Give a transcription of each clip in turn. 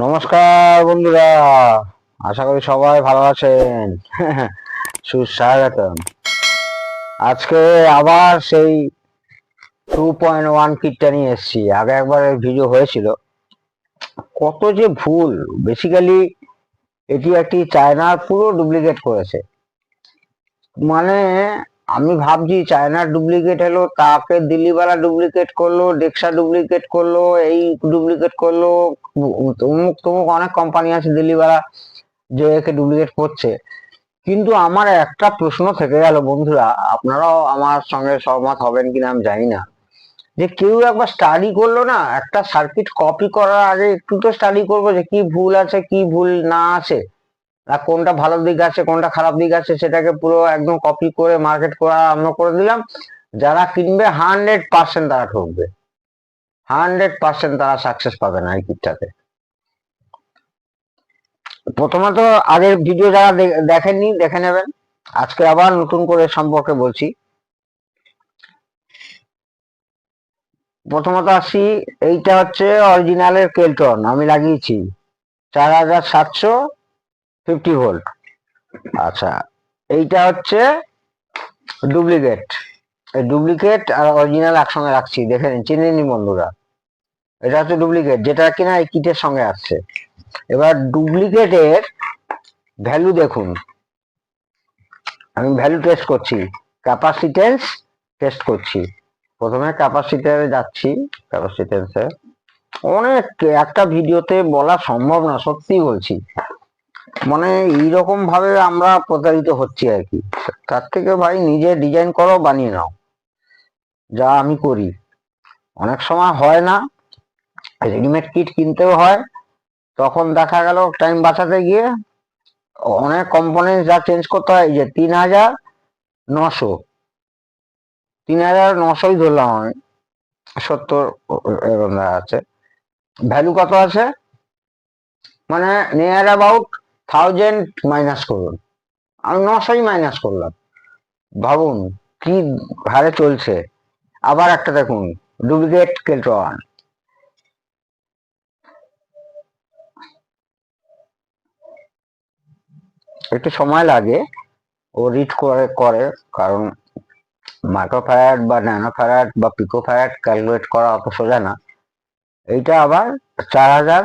নমস্কার, বন্ধুরা। আশা করি সবাই ভালো আছেন। সুস্বাগতম। আজকে আবার সেই টু পয়েন্ট ওয়ান কিটটা নিয়ে এসেছি। আগে একবার ভিডিও হয়েছিল। কত যে ভুল। বেসিক্যালি এটি একটি চায়নার পুরো ডুপ্লিকেট করেছে। মানে আমি ভাবছি চায়নার ডুপ্লিকেট এলো তাকে দিল্লিওয়ালা ডুপ্লিকেট করল ডেক্সা ডুপ্লিকেট করল, এই ডুপ্লিকেট করল, অমুক তমুক অনেক কোম্পানি আছে দিল্লিওয়ালা যে একে ডুপ্লিকেট করছে। কিন্তু আমার একটা প্রশ্ন থেকে গেল বন্ধুরা, আপনারাও আমার সঙ্গে সহমত হবেন কিনা আমি জানি না। যে কেউ একবার স্টাডি করল না, একটা সার্কিট কপি করার আগে একটু তো স্টাডি করব যে কি ভুল আছে, কি ভুল না আছে। আর কোনটা ভালো দিক আছে, কোনটা খারাপ দিক আছে সেটাকে পুরো একদম কপি করে মার্কেট করা আরম্ভ করে দিলাম। যারা কিনবে হান্ড্রেড পার্সেন্ট তারা ঠকবে। হান্ড্রেড পার্সেন্ট তারা সাকসেস পাবে না এই কিটটাতে। প্রথমত আগের ভিডিও যারা দেখেননি, দেখে নেবেন। আজকে আবার নতুন করে সম্পর্কে বলছি। প্রথমত আসি, এইটা হচ্ছে অরিজিনালের কেলটন আমি লাগিয়েছি। চার হাজার সাতশো ফিফটি ভোল্ট আচ্ছা এইটা হচ্ছে ডুপ্লিকেট ডুপ্লিকেট আর অরিজিনাল একসঙ্গে রাখছি, দেখে নিন, চিনে নিন বন্ধুরা। এটা হচ্ছে ডুপ্লিকেট যেটা কিনা এই কিটের সঙ্গে আসছে। এবার ডুপ্লিকেটের ভ্যালু দেখুন। আমি ভ্যালু টেস্ট করছি ক্যাপাসিটেন্স টেস্ট করছি। প্রথমে ক্যাপাসিটারে যাচ্ছি ক্যাপাসিটেন্সে অনেক, একটা ভিডিওতে বলা সম্ভব না সত্যি বলছি। মানে এইরকম ভাবে আমরা প্রতারিত হচ্ছি আর কি। তার থেকে ভাই নিজে ডিজাইন করো, বানিয়ে নাও। যা আমি করি। অনেক সময় হয় না রেডিমেড কিট কিনতেও হয়। তখন দেখা গেল টাইম বাঁচাতে গিয়ে অনেক কম্পোনেন্ট যা চেঞ্জ করতে হয় যে তিন হাজার নশো। তিন হাজার নশোই ধরলাম আমি। সত্তর, এরকম আছে। ভ্যালু কত আছে? মানে নিয়ার অ্যাবাউট থাউজেন্ড মাইনাস করুন আমি নশোই মাইনাস করলাম। ভাবুন কি হারে চলছে। আবার একটা দেখুন ডুপ্লিকেট কেলট্রন একটু সময় লাগে, ও রিড করে করে, কারণ মাইক্রোফ্যারাড বা ন্যানোফ্যারাড বা পিকোফ্যারাড ক্যালকুলেট করা অত সোজা না। এইটা আবার চার হাজার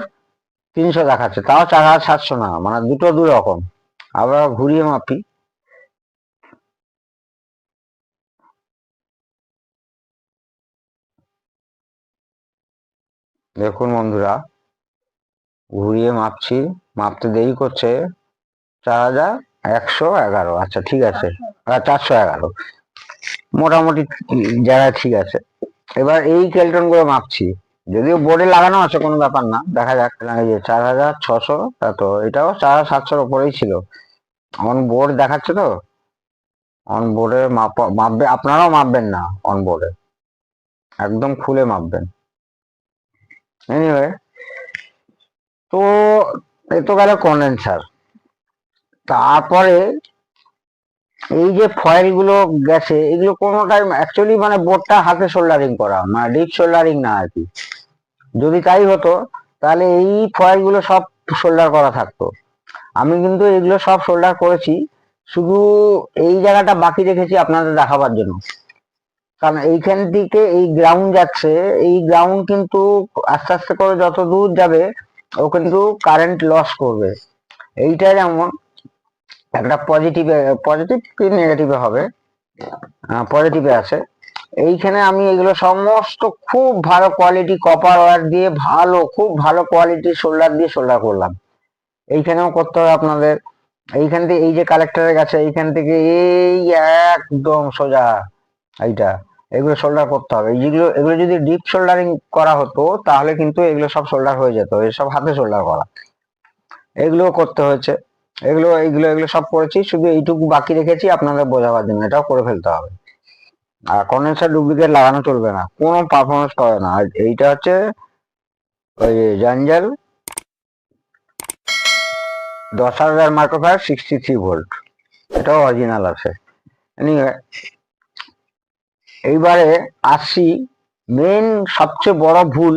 তিনশো দেখাচ্ছে, তাও চার হাজার সাতশো না মানে দুটো দু রকম। আবার ঘুরিয়ে মাপি। দেখুন বন্ধুরা, ঘুরিয়ে মাপছি, মাপতে দেরি করছে চার হাজার একশো এগারো। আচ্ছা ঠিক আছে চারশো এগারো। মোটামুটি জায়গায় ঠিক আছে। এবার এই কেলটন করে মাপছি। যদিও বোর্ডে লাগানো আছে, কোনো ব্যাপার না। দেখা যাক যে চার হাজার ছশো এত এটাও চার হাজার সাতশোর ওপরেই ছিল। অন বোর্ড দেখাচ্ছে তো? অন বোর্ডে মাপ মাপবে আপনারাও মাপবেন না অন বোর্ডে একদম খুলে মাপবেন। এনিওয়ে তো এ তো গেল কন্ডেন্সার তারপরে এই যে ফয়েলগুলো গেছে, এগুলো কোনো টাইম অ্যাকচুয়ালি মানে বোর্ডটা হাতে সোল্ডারিং করা মানে ডিপ সোল্ডারিং না আর কি। যদি তাই হতো, তাহলে এই ফয়েলগুলো সব সোল্ডার করা থাকতো। আমি কিন্তু এগুলো সব সোল্ডার করেছি, শুধু এই জায়গাটা বাকি রেখেছি আপনাদের দেখাবার জন্য। কারণ এইখান থেকে এই গ্রাউন্ড যাচ্ছে, এই গ্রাউন্ড কিন্তু আস্তে আস্তে করে যত দূর যাবে, ও কিন্তু কারেন্ট লস করবে। এইটা যেমন একটা পজিটিভে পজিটিভ কি নেগেটিভে হবে? পজিটিভে আছে। এইখানে আমি এগুলো সমস্ত খুব ভালো কোয়ালিটি কপার ওয়্যার দিয়ে ভালো, খুব ভালো কোয়ালিটি সোল্ডার দিয়ে সোল্ডার করলাম। এইখানেও করতে হবে আপনাদের। এইখান থেকে এই যে কালেক্টরের কাছে, এইখান থেকে এই একদম সোজা এইটা। এগুলো সোল্ডার করতে হবে। এইগুলো এগুলো যদি ডিপ সোল্ডারিং করা হতো, তাহলে কিন্তু এগুলো সব সোল্ডার হয়ে যেত। এসব হাতে সোল্ডার করা। এগুলোও করতে হয়েছে। এগুলো এগুলো এগুলো সব করেছি। শুধু এইটুকু বাকি রেখেছি। আপনাদের বোঝাবার জন্য এটাও করে ফেলতে হবে। আর কন্ডেন্সার ডুপ্লিকেট লাগানো চলবে না। কোনো পারফরমেন্স পাবে না। আর এইটা হচ্ছে ওই জাঞ্জাল দশ হাজার মাইক্রোফায়ার সিক্সটি থ্রি ভোল্ট এটাও অরিজিনাল আছে। এইবারে আসছি। মেন সবচেয়ে বড় ভুল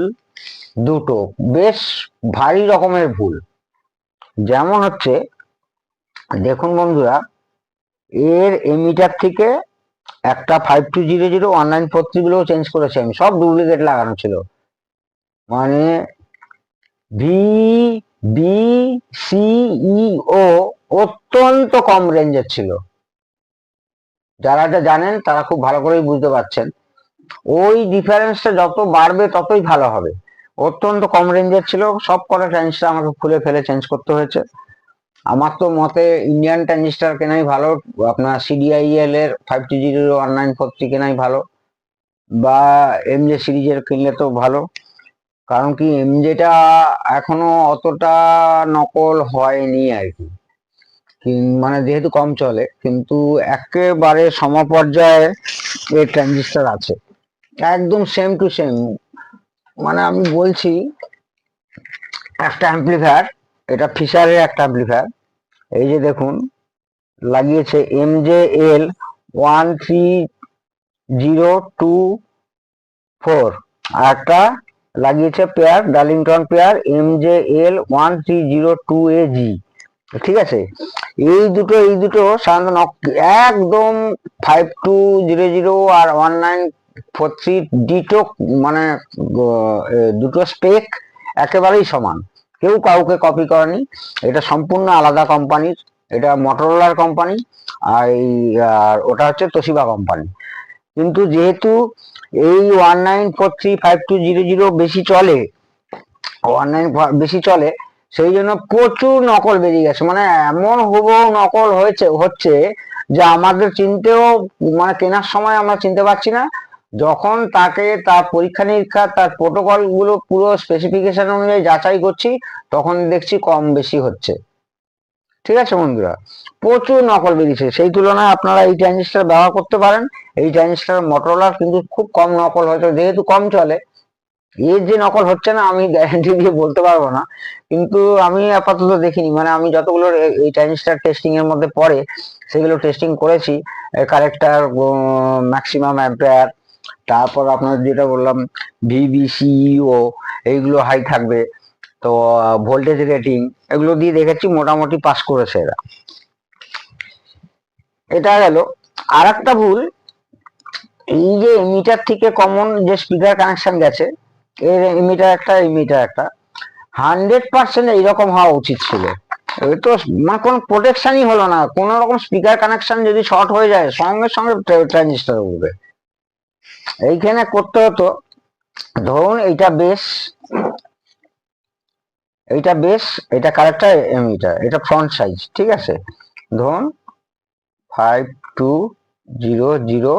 দুটো। বেশ ভারী রকমের ভুল। যেমন হচ্ছে, দেখুন বন্ধুরা, এর এমিটার থেকে একটা five two zero zero nine four change করেছি আমি, সব ডুপ্লিকেট লাগানো ছিল। মানে V B C E O অত্যন্ত কম রেঞ্জের ছিল। যারা যা জানেন তারা খুব ভালো করেই বুঝতে পারছেন। ওই ডিফারেন্সটা যত বাড়বে ততই ভালো হবে। অত্যন্ত কম রেঞ্জের ছিল, সব কটা ট্রানজিস্টার আমাকে খুলে ফেলে চেঞ্জ করতে হয়েছে। আমার তো মতে ইন্ডিয়ান ট্রানজিস্টার কেনাই ভালো, আপনার সিডিআইএল এর five two zero one nine four three কেনাই ভালো, বা এমজে সিরিজের কিনলে তো ভালো, কারণ কি এমজেটা এখনও অতটা নকল হয়নি আর কি। মানে যেহেতু কম চলে, কিন্তু একেবারে সমপর্যায়ে এই ট্রানজিস্টার আছে। একদম সেম টু সেম মানে আমি বলছি একটা অ্যাম্পলিফায়ার এটা ফিশারের একটা অ্যাম্পলিফায়ার এই যে দেখুন, লাগিয়েছে M J L one three zero two four আর একটা লাগিয়েছে pair Darlington pair M J L one three zero two A G ঠিক আছে? এই দুটো এই দুটো সাধারণত একদম ফাইভ টু জিরো জিরো আর one nine four three ditto মানে দুটো স্পেক একেবারেই সমান। কেউ কাউকে কপি করেনি। এটা সম্পূর্ণ আলাদা কোম্পানির এটা মটোরোলার কোম্পানি আর এই, আর ওটা হচ্ছে তোশিবা কোম্পানি কিন্তু যেহেতু এই one nine four three five two zero zero বেশি চলে ওয়ান নাইন বেশি চলে, সেই জন্য প্রচুর নকল বেরিয়ে গেছে। মানে এমন হুবহু নকল হয়েছে, হচ্ছে যে আমাদের চিনতেও মানে কেনার সময় আমরা চিনতে পারছি না। যখন তাকে তার পরীক্ষা নিরীক্ষা, তার প্রোটোকলগুলো পুরো স্পেসিফিকেশন অনুযায়ী যাচাই করছি, তখন দেখছি কম বেশি হচ্ছে। ঠিক আছে বন্ধুরা? প্রচুর নকল বেরিয়েছে। সেই তুলনায় আপনারা এই ট্রানজিস্টার ব্যবহার করতে পারেন। এই ট্রানজিস্টার মটোরোলার কিন্তু খুব কম নকল হয়তো যেহেতু কম চলে। এর যে নকল হচ্ছে না, আমি গ্যারান্টি দিয়ে বলতে পারব না। কিন্তু আমি আপাতত দেখিনি। মানে আমি যতগুলো এই ট্রানজিস্টার টেস্টিং এর মধ্যে পড়ে, সেগুলো টেস্টিং করেছি। কারেক্টার ম্যাক্সিমাম অ্যাম্পেয়ার তারপর আপনার যেটা বললাম ভিবিসিও এইগুলো হাই থাকবে। তো ভোল্টেজ রেটিং এগুলো দিয়ে দেখেছি মোটামুটি পাস করেছে এরা। এটা গেল। আর একটা ভুল, এই যে মিটার থেকে কমন যে স্পিকার কানেকশন গেছে, এর মিটার একটা এই মিটার একটা হান্ড্রেড পার্সেন্ট এইরকম হওয়া উচিত ছিল। তো মানে কোনো প্রোটেকশনই হলো না। কোনো রকম স্পিকার কানেকশন যদি শর্ট হয়ে যায়, সঙ্গে সঙ্গে ট্রানজিস্টার উঠবে। এইখানে করতে হতো, ধরুন এইটা বেশ এইটা বেশ, এটা কারেক্টার এমিটার এটা ফ্রন্ট সাইজ ঠিক আছে? ধরুন five two zero zero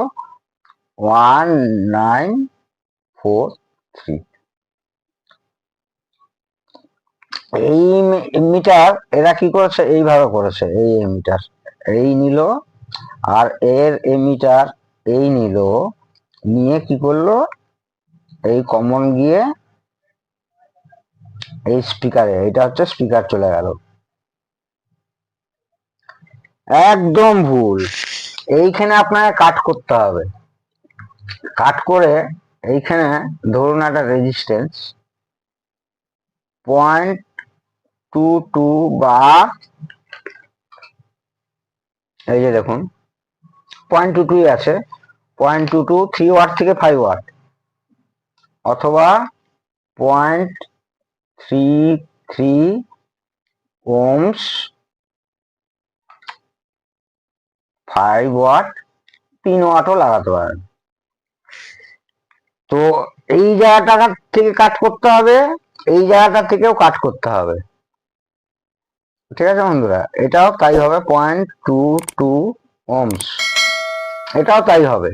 one nine four three এই মিটার এরা কি করেছে? এইভাবে করেছে, এই এমিটার এই নিল, আর এর এমিটার এই নিল। নিয়ে কি করল? এই কমন গিয়ে এই স্পিকারে এটা হচ্ছে স্পিকার চলে গেল। একদম ভুল। এইখানে আপনাকে কাট করতে হবে। কাট করে এইখানে ধরুন একটা রেজিস্ট্যান্স পয়েন্ট টু টু বা এই যে দেখুন পয়েন্ট টু টুই আছে। Point two two three watt থেকে ফাইভ ওয়াট অথবা point three three ohms five watt তিন ওয়াটও লাগাতে পারেন। তো এই জায়গাটা থেকে কাট করতে হবে, এই জায়গাটা থেকেও কাট করতে হবে। ঠিক আছে বন্ধুরা? এটাও তাই হবে পয়েন্ট টু টু ওমস এটাও তাই হবে।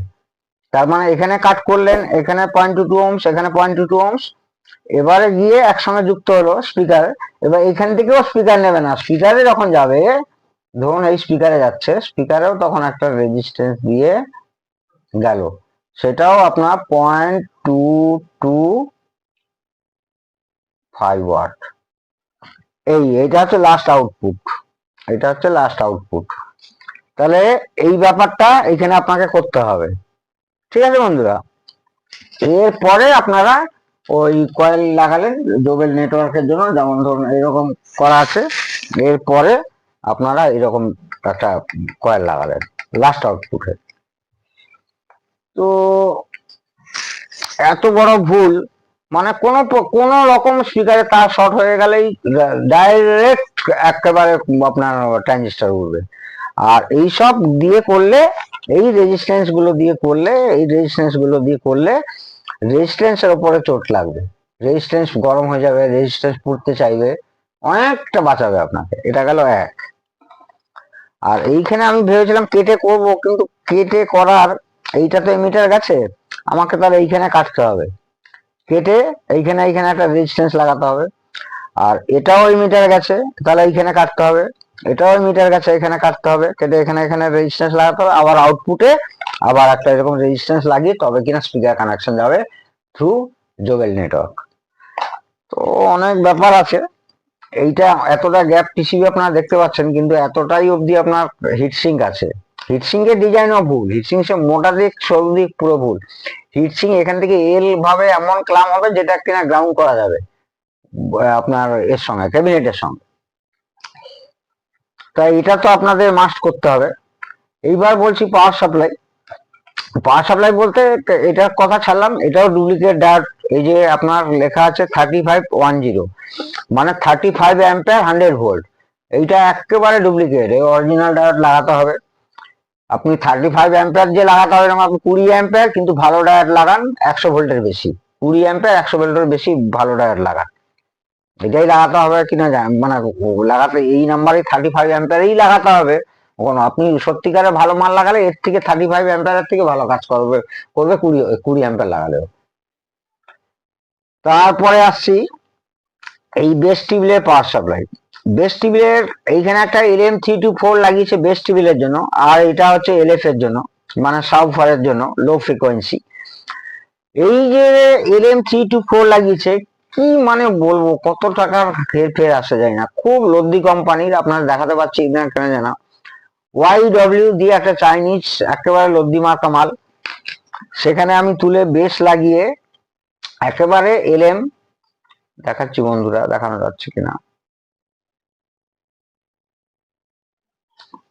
তার মানে এখানে কাট করলেন, এখানে পয়েন্ট টু টু ওমস এখানে পয়েন্ট টু টু ওমস এবারে গিয়ে একসঙ্গে যুক্ত হলো স্পিকার এবার এখান থেকেও স্পিকার নেবে না। স্পিকারে যখন যাবে, ধরুন এই স্পিকারে যাচ্ছে স্পিকারেও তখন একটা রেজিস্ট্যান্স দিয়ে গেল। সেটাও আপনার point two two five watt এই, এটা হচ্ছে লাস্ট আউটপুট এটা হচ্ছে লাস্ট আউটপুট তাহলে এই ব্যাপারটা এখানে আপনাকে করতে হবে। ঠিক আছে বন্ধুরা? এরপরে আপনারা ওই কয়েল লাগালেন ডোবেল নেটওয়ার্কের জন্য, যেমন ধরুন এরকম করা আছে। এরপরে আপনারা এরকম একটা কয়েল লাগালেন লাস্ট আউটপুটে তো এত বড় ভুল মানে কোনো কোনো রকম স্পিকারে তার শর্ট হয়ে গেলেই ডাইরেক্ট একেবারে আপনার ট্রানজিস্টার উঠবে আর এই সব দিয়ে করলে, এই রেজিস্ট্যান্সগুলো দিয়ে করলে, এই রেজিস্ট্যান্সগুলো দিয়ে করলে রেজিস্ট্যান্সের উপরে চোট লাগবে। রেজিস্ট্যান্স গরম হয়ে যাবে রেজিস্ট্যান্স পুড়তে চাইবে, অনেকটা বাঁচাবে আপনাকে। এটা গেল এক। আর এইখানে আমি ভেবেছিলাম কেটে করব, কিন্তু কেটে করার এইটা তো মিটার গেছে, আমাকে তাহলে এইখানে কাটতে হবে। কেটে এইখানে এইখানে একটা রেজিস্ট্যান্স লাগাতে হবে। আর এটাও ওই মিটার গেছে, তাহলে এইখানে কাটতে হবে। এটাও মিটার গেছে এখানে কাটতে হবে। কেটে এখানে এখানে রেজিস্ট্যান্স লাগাতে হবে, আবার আউটপুটে আবার একটা এরকম রেজিস্ট্যান্স লাগিয়ে তবে কিনা স্পিকার কানেকশন যাবে থ্রু জোবেল নেটওয়ার্ক তো অনেক ব্যাপার আছে। এইটা এতটা গ্যাপ টিসিবি আপনারা দেখতে পাচ্ছেন, কিন্তু এতটাই অবধি আপনার হিটসিঙ্ক আছে। হিটসিঙ্ক এর ডিজাইনও ভুল। হিটসিঙ্ক সে মোটা দিক, সরু দিক, পুরো ভুল। হিটসিং এখান থেকে এল ভাবে এমন ক্লাম হবে যেটা কিনা গ্রাউন্ড করা যাবে আপনার এর সঙ্গে ক্যাবিনেটের সঙ্গে। তাই এটা তো আপনাদের মাস্ট করতে হবে। এইবার বলছি পাওয়ার সাপ্লাই পাওয়ার সাপ্লাই বলতে এটার কথা ছাড়লাম, এটাও ডুপ্লিকেট ডাট এই যে আপনার লেখা আছে থার্টি ফাইভ ওয়ান জিরো মানে thirty five ampere hundred volt এইটা একেবারে ডুপ্লিকেট এই অরিজিনাল ডায়োড লাগাতে হবে। আপনি থার্টি ফাইভ অ্যাম্পিয়ার যে লাগাতে হবে আপনি কুড়ি অ্যাম্পিয়ার কিন্তু ভালো ডায়োড লাগান একশো ভোল্টের বেশি। কুড়ি অ্যাম্পিয়ার একশো ভোল্টের বেশি ভালো ডায়োড লাগান। এটাই লাগাতে হবে কিনা মানে লাগাতে এই নাম্বারে থার্টি ফাইভ অ্যাম্পিয়ারেই লাগাতে হবে। কোনো আপনি সত্যিকারে ভালো মাল লাগালে এর থেকে থার্টি ফাইভ অ্যাম্পিয়ারের থেকে ভালো কাজ করবে করবে কুড়ি কুড়ি অ্যাম্পিয়ার লাগালেও। তারপরে আসছি, এই বেস্ট টিবিলের পাওয়ার সাপ্লাই বেস্ট টিবিলের এইখানে একটা L M three two four লাগিয়েছে বেস্ট টিবিলের জন্য, আর এটা হচ্ছে এলএফ এর জন্য মানে সাবফারের জন্য লো ফ্রিকোয়েন্সি এই যে L M three two four লাগিয়েছে কি মানে বলব, কত টাকার ফের ফের আসে যায় না। খুব লদ্দি কোম্পানির, আপনারা দেখাতে পাচ্ছি না কেন জানা ওয়াই ডব্লিউ দিয়ে একটা চাইনিজ একেবারে লদ্দি মার্কা মাল। সেখানে আমি তুলে বেশ লাগিয়ে একেবারে এলএম দেখাচ্ছি বন্ধুরা, দেখানো যাচ্ছে কিনা।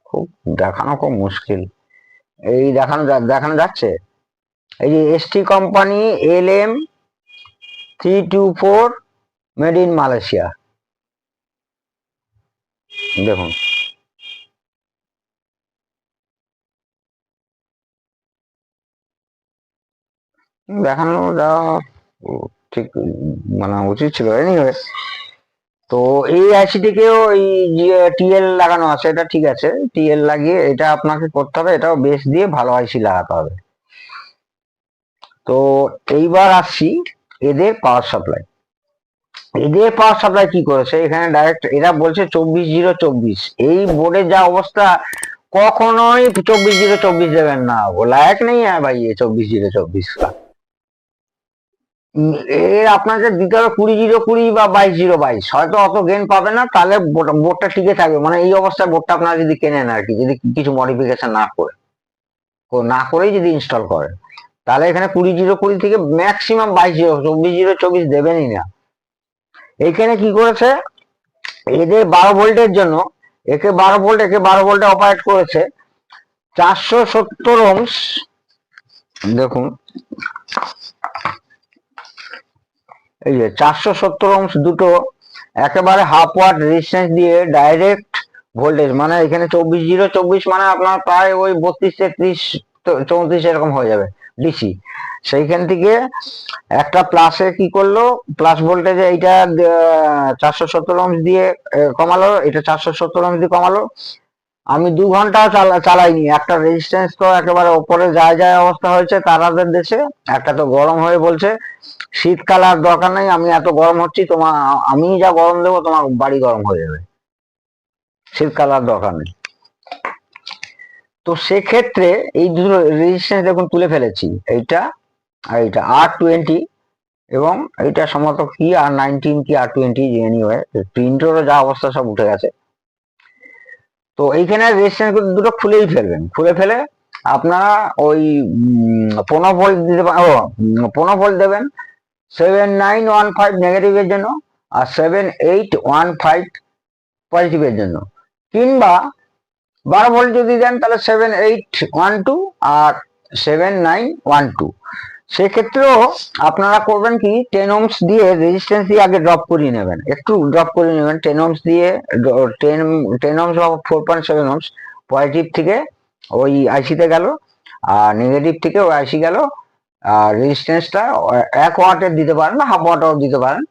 খুব দেখানো খুব মুশকিল। এই দেখানো দেখানো যাচ্ছে? এই যে ST company L M three two four made in Malaysia. দেখুন। দেখানো ঠিক মানে উচিত ছিল। এনিওয়ে তো এই আইসিটিকেও এই টিএল লাগানো আছে, এটা ঠিক আছে। টিএল লাগিয়ে এটা আপনাকে করতে হবে, এটাও বেশ দিয়ে ভালো আইসি লাগাতে হবে। তো এইবার আসছি। এদের পাওয়ার সাপ্লাই এদের পাওয়ার সাপ্লাই কি করেছে? এখানে ডাইরেক্ট এরা বলছে চব্বিশ জিরো চব্বিশ। এই বোর্ডের যা অবস্থা কখনোই চব্বিশ জিরো চব্বিশ দেবেন না। লায়ক নেই হ্যাঁ ভাই চব্বিশ জিরো চব্বিশ উম, এর আপনাকে দিতে হবে কুড়ি জিরো কুড়ি বা বাইশ জিরো বাইশ। হয়তো অত গেন পাবে না তাহলে বোর্ডটা টিকে থাকবে। মানে এই অবস্থায় বোর্ডটা আপনারা যদি কেনেন আর কি যদি কিছু মডিফিকেশন না করে। কো- না করেই যদি ইনস্টল করেন। তাহলে এখানে কুড়ি জিরো কুড়ি থেকে ম্যাক্সিমাম বাইশ জিরো, চব্বিশ জিরো, চব্বিশ দেবেনই না। এইখানে কি করেছে? এদের বারো ভোল্টের জন্য, একে বারো ভোল্ট, একে বারো ভোল্টে অপারেট করেছে। চারশো সত্তর ওমস দেখুন। এই যে চারশো সত্তর অংশ দুটো, একেবারে হাফ ওয়াট রেজিস্ট্যান্স দিয়ে ডাইরেক্ট ভোল্টেজ মানে এখানে চব্বিশ জিরো, চব্বিশ মানে আপনার প্রায় ওই বত্রিশ তেত্রিশ চৌত্রিশ এরকম হয়ে যাবে। ডিসি সেইখান থেকে একটা প্লাসে কি করল? প্লাস ভোল্টেজে এইটা চারশো সত্তর ওমস দিয়ে কমালো, এটা চারশো সত্তর ওমস দিয়ে কমালো। আমি দু ঘণ্টা চালা- চালাইনি। একটা রেজিস্ট্যান্স তো একেবারে ওপরে যায় যায় অবস্থা হয়েছে তারাদের দেশে, একটা তো গরম হয়ে বলছে। শীতকাল আর দরকার নেই, আমি এত গরম হচ্ছি তোমার আমি যা গরম দেবো, তোমার বাড়ি গরম হয়ে যাবে। শীতকাল আর দরকার নেই। তো সেক্ষেত্রে এই দুটো রেজিস্ট্যান্স দেখুন তুলে ফেলেছি। এইটা আর এইটা আর টোয়েন্টি এবং এইটা সম্ভবত কি আর নাইনটিন কি আর টোয়েন্টি এনিওয়ে প্রিন্টেরও যা অবস্থা সব উঠে গেছে। তো এইখানে রেজিস্ট্যান্স দুটো খুলেই ফেলবেন। খুলে ফেলে আপনারা ওই পনেরো ভোল্ট দিতে ও পনেরো ভোল্ট দেবেন। সেভেন নাইন ওয়ান ফাইভ নেগেটিভের জন্য আর সেভেন এইট ওয়ান ফাইভ পজিটিভের জন্য। কিংবা বারো ভোল্ট যদি দেন, তাহলে সেভেন এইট ওয়ান টু আর সেভেন নাইন ওয়ান টু সেক্ষেত্রেও আপনারা করবেন কি টেন ওমস দিয়ে রেজিস্ট্যান্স দিয়ে আগে ড্রপ করিয়ে নেবেন। একটু ড্রপ করিয়ে নেবেন টেন ওমস দিয়ে টেন টেন ওমস বা four point seven ohms positive থেকে ওই আইসিতে গেল, আর নেগেটিভ থেকে ওই আইসি গেল, আর রেজিস্ট্যান্সটা এক ওয়াটের দিতে পারেন বা হাফ ওয়াটারও দিতে পারেন,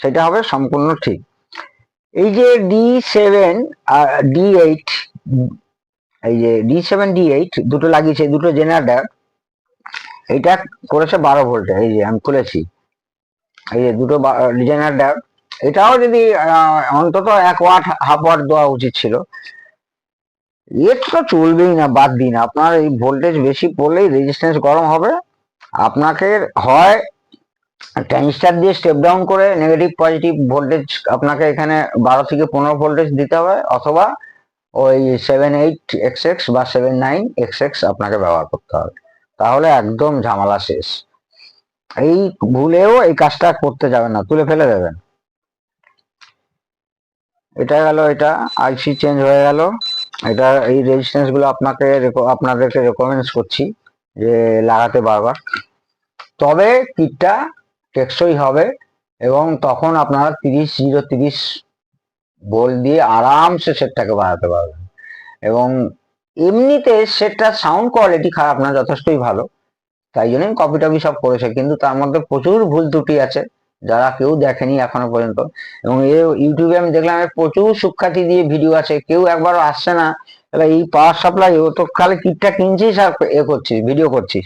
সেটা হবে সম্পূর্ণ ঠিক। এই যে ডি সেভেন আর ডি এইট এই যে ডি সেভেন ডি এইট দুটো লাগিয়েছে, দুটো জেনারেটার এটা করেছে বারো ভোল্টে এই যে আমি খুলেছি। এই যে দুটো জেনারেটার এটাও যদি অন্তত এক ওয়াট হাফ ওয়াট দেওয়া উচিত ছিল। এর তো চলবেই না, বাদ দিন। আপনার এই ভোল্টেজ বেশি পড়লেই রেজিস্ট্যান্স গরম হবে। আপনাকে হয় ট্রানজিস্টার দিয়ে স্টেপ ডাউন করে নেগেটিভ পজিটিভ ভোল্টেজ আপনাকে এখানে বারো থেকে পনেরো ভোল্টেজ দিতে হবে, অথবা ওই সেভেন এইট এক্স এক্স বা সেভেন নাইন এক্স এক্স আপনাকে ব্যবহার করতে হবে। তাহলে একদম ঝামেলা শেষ। এই ভুলেও এই কাজটা করতে যাবেন না, তুলে ফেলে দেবেন। এটা গেল, এটা আইসি চেঞ্জ হয়ে গেল। এটা এই রেজিস্ট্যান্সগুলো আপনাকে রেকো- আপনাদেরকে রেকমেন্ড করছি যে লাগাতে বারবার। তবে কিটটা টেকসই হবে এবং তখন আপনারা তিরিশ, জিরো তিরিশ ভোল্ট দিয়ে আরামসে সেটটাকে বাড়াতে পারবেন। এবং এমনিতে সেটটা সাউন্ড কোয়ালিটি খারাপ না, যথেষ্টই ভালো। তাই জন্যই কপি টপি সব করেছে, কিন্তু তার মধ্যে প্রচুর ভুল ত্রুটি আছে, যারা কেউ দেখেনি এখনও পর্যন্ত। এবং এ ইউটিউবে আমি দেখলাম প্রচুর সুখ্যাতি দিয়ে ভিডিও আছে, কেউ একবারও আসছে না। এবার এই পাওয়ার সাপ্লাই ও তো খালি কিটটা কিনছিস আর এ করছিস ভিডিও করছিস।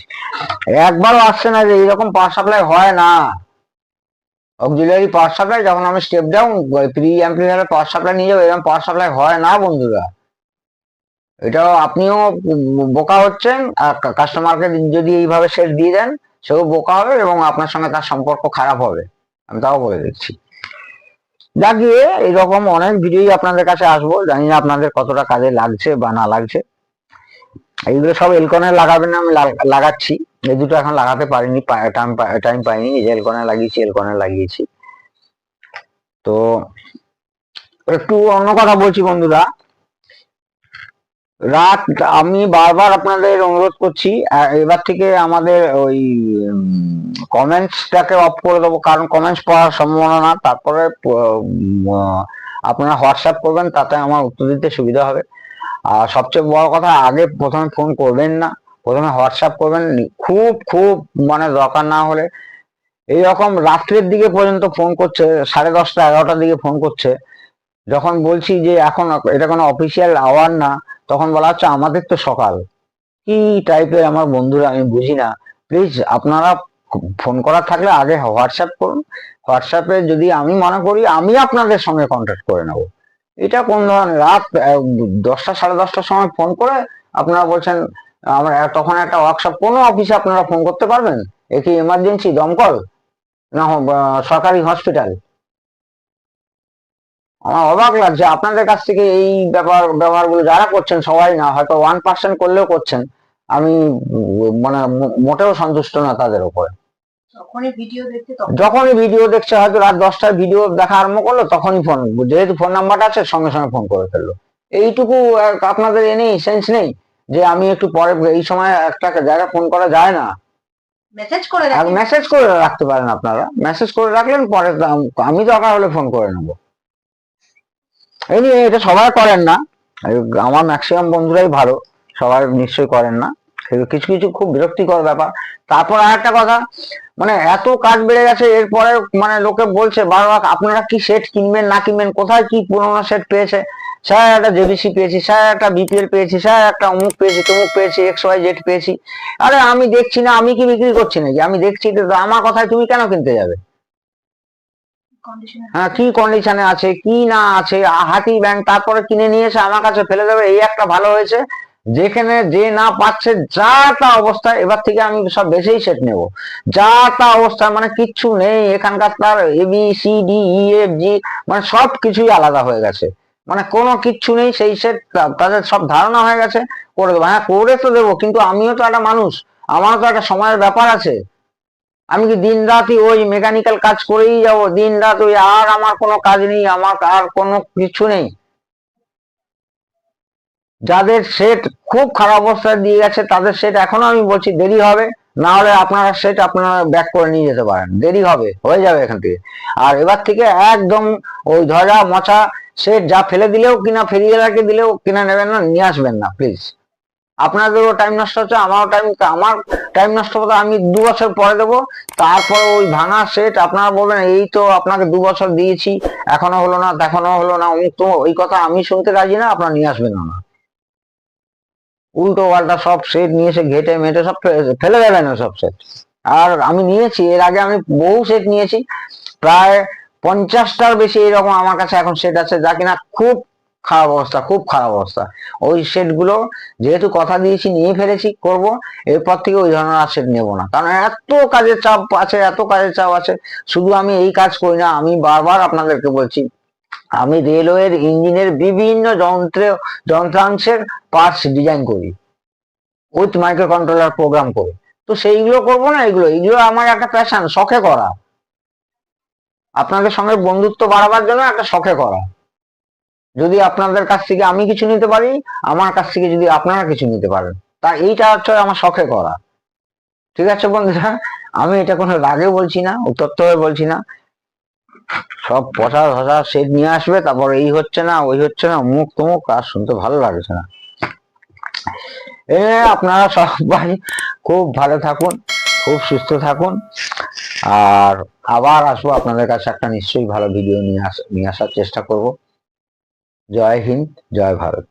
একবারও আসছে না যে এইরকম পাওয়ার সাপ্লাই হয় না। অক্সিলারি পাওয়ার সাপ্লাই যখন আমি step down preamplifier power supply নিয়ে যাব, এরকম পাওয়ার সাপ্লাই হয় না বন্ধুরা। এটাও আপনিও বোকা হচ্ছেন, আর কাস্টমারকে যদি এইভাবে সেট দিয়ে দেন, সেও বোকা হবে এবং আপনার সঙ্গে তার সম্পর্ক খারাপ হবে। আমি তাও বলে দিচ্ছি। যা গিয়ে এরকম অনেক ভিডিওই আপনাদের কাছে আসব, জানি না আপনাদের কতটা কাজে লাগছে বা না লাগছে। এইগুলো সব এলকনে লাগাবেন আমি লাগা- লাগাচ্ছি। এই দুটো এখন লাগাতে পারিনি টাইম টাইম পাইনি এই যে এলকনে লাগিয়েছি এলকনে লাগিয়েছি। তো একটু অন্য কথা বলছি বন্ধুরা। রাত, আমি বারবার আপনাদের অনুরোধ করছি এবার থেকে আমাদের ওই কমেন্টসটাকে অফ করে দেবো, কারণ কমেন্টস পড়ার সম্ভাবনা না। তারপরে আপনারা হোয়াটসঅ্যাপ করবেন, তাতে আমার উত্তর দিতে সুবিধা হবে। আর সবচেয়ে বড় কথা, আগে প্রথমে ফোন করবেন না। প্রথমে হোয়াটসঅ্যাপ করবেন, খুব খুব মানে দরকার না হলে। এইরকম রাত্রের দিকে পর্যন্ত ফোন করছে, সাড়ে দশটা, এগারোটার দিকে ফোন করছে। যখন বলছি যে এখন এটা কোনো অফিসিয়াল আওয়ার না, তখন বলা হচ্ছে আমাদের তো সকাল। কি টাইপের আমার বন্ধুরা, আমি বুঝি না। প্লিজ আপনারা ফোন করার থাকলে আগে হোয়াটসঅ্যাপ করুন। হোয়াটসঅ্যাপে যদি আমি মনে করি, আমি আপনাদের সঙ্গে কন্ট্যাক্ট করে নেব। এটা কোন ধরনের রাত দশটা, সাড়ে দশটার সময় ফোন করে আপনারা বলছেন আমরা তখন একটা ওয়ার্কশপ কোনো অফিসে আপনারা ফোন করতে পারবেন? এ কি এমার্জেন্সি দমকল না সরকারি হসপিটাল আমার অবাক লাগছে। আপনাদের কাছ থেকে এই ব্যাপার ব্যবহারগুলো যারা করছেন সবাই না হয়তো ওয়ান পার্সেন্ট করলেও করছেন। আমি মানে মোটেও সন্তুষ্ট না তাদের উপরে। যখনই ভিডিও দেখছে হয়তো রাত দশটায় ভিডিও দেখা আরম্ভ করল তখনই ফোন যেহেতু ফোন নাম্বারটা আছে সঙ্গে সঙ্গে ফোন করে ফেলল। এইটুকু আপনাদের এ নেই সেন্স নেই। যে আমি একটু পরে এই সময় একটা জায়গায় ফোন করা যায় না। মেসেজ করে মেসেজ করে রাখতে পারেন আপনারা। মেসেজ করে রাখলেন পরে আমি দরকার হলে ফোন করে নেব। এই নিয়ে এটা সবাই করেন না। আমার ম্যাক্সিমাম বন্ধুরাই ভালো সবাই নিশ্চয়ই করেন না। কিছু কিছু খুব বিরক্তিকর ব্যাপার। তারপর আর একটা কথা মানে এত কাজ বেড়ে গেছে এরপরে মানে লোকে বলছে বারবার আপনারা কি সেট কিনবেন না কিনবেন কোথায় কি পুরোনো সেট পেয়েছে? স্যার একটা জেবিসি পেয়েছি স্যার একটা বিপিএল পেয়েছি স্যার একটা অমুক পেয়েছি তমুক পেয়েছি এক্স ওয়াই জেড পেয়েছি। আরে আমি দেখছি না আমি কি বিক্রি করছি নাকি? আমি দেখছি আমার কথায় তুমি কেন কিনতে যাবে? হ্যাঁ কি কন্ডিশনে আছে কি না আছে হাতি ব্যাংক তারপরে কিনে নিয়ে এসে আমার কাছে ফেলে দেবে এই একটা ভালো হয়েছে। যেখানে যে না পাচ্ছে যা তা অবস্থায় এবার থেকে আমি সব বেশিই সেট নেব। যা তা অবস্থা মানে কিচ্ছু নেই এখানকার তার A B C D E F G মানে সব কিছুই আলাদা হয়ে গেছে। মানে কোনো কিচ্ছু নেই, সেই সেট তাদের সব ধারণা হয়ে গেছে, করে দেবো। হ্যাঁ করে তো দেবো, কিন্তু আমিও তো একটা মানুষ, আমারও তো একটা সময়ের ব্যাপার আছে। আমি কি দিন রাতই ওই মেকানিক্যাল কাজ করেই যাব? দিন রাত ওই আর আমার কোনো কাজ নেই, আমার আর কোনো কিছু নেই। যাদের সেট খুব খারাপ অবস্থায় দিয়ে গেছে, তাদের সেট এখনও আমি বলছি দেরি হবে, না হলে আপনারা সেট আপনারা ব্যাক করে নিয়ে যেতে পারেন। দেরি হবে, হয়ে যাবে এখান থেকে। আর এবার থেকে একদম ওই ধরা মচা সেট যা ফেলে দিলেও কিনা ফেরিওয়ালাকে দিলেও কিনা নেবেন না, নিয়ে আসবেন না প্লিজ আপনাদেরও টাইম নষ্ট হচ্ছে, আমারও টাইম আমার টাইম নষ্ট হতে আমি দু বছর পরে দেবো। তারপর ওই ভাঙা সেট আপনারা বলবেন, এই তো আপনাকে দু বছর দিয়েছি, এখনও হলো না এখনও হলো না অমুক তো ওই কথা আমি শুনতে রাজি না, আপনারা নিয়ে আসবেন না। উল্টো পাল্টা সব সেট নিয়ে এসে ঘেটে মেটে সব ফেলে দেবেন সব সেট আর আমি নিয়েছি, এর আগে আমি বহু সেট নিয়েছি। প্রায় পঞ্চাশটার বেশি এরকম আমার কাছে এখন সেট আছে যা কিনা খুব খারাপ অবস্থা, খুব খারাপ অবস্থা। ওই সেটগুলো যেহেতু কথা দিয়েছি, নিয়ে ফেলেছি, করব, এরপর থেকে ওই ধরনের আর সেট নেব না। কারণ এত কাজের চাপ আছে, এত কাজের চাপ আছে, শুধু আমি এই কাজ করি না, আমি বারবার আপনাদেরকে বলছি, আমি রেলওয়ের ইঞ্জিনের বিভিন্ন যন্ত্রে, যন্ত্রাংশের পার্টস ডিজাইন করি উইথ মাইক্রো কন্ট্রোলার প্রোগ্রাম করে। তো সেইগুলো করব না, এগুলো এগুলো আমার একটা প্যাশন শখে করা। আপনাদের সঙ্গে বন্ধুত্ব বাড়াবার জন্য একটা শখে করা। যদি আপনাদের কাছ থেকে আমি কিছু নিতে পারি, আমার কাছ থেকে যদি আপনারা কিছু নিতে পারেন, তা এইটা হচ্ছে আমার শখে করা। ঠিক আছে বন্ধুরা? আমি এটা কোনো রাগে বলছি না, উত্তপ্ত হয়ে বলছি না। সব পচা ধসা সেট নিয়ে আসবে, তারপর এই হচ্ছে না, ওই হচ্ছে না, মুখ তুমুক আর শুনতে ভালো লাগছে না। এ, আপনারা সবাই খুব ভালো থাকুন, খুব সুস্থ থাকুন। আর আবার আসব আপনাদের কাছে একটা নিশ্চয়ই ভালো ভিডিও নিয়ে আস, নিয়ে আসার চেষ্টা করব। জয় হিন্দ, জয় ভারত।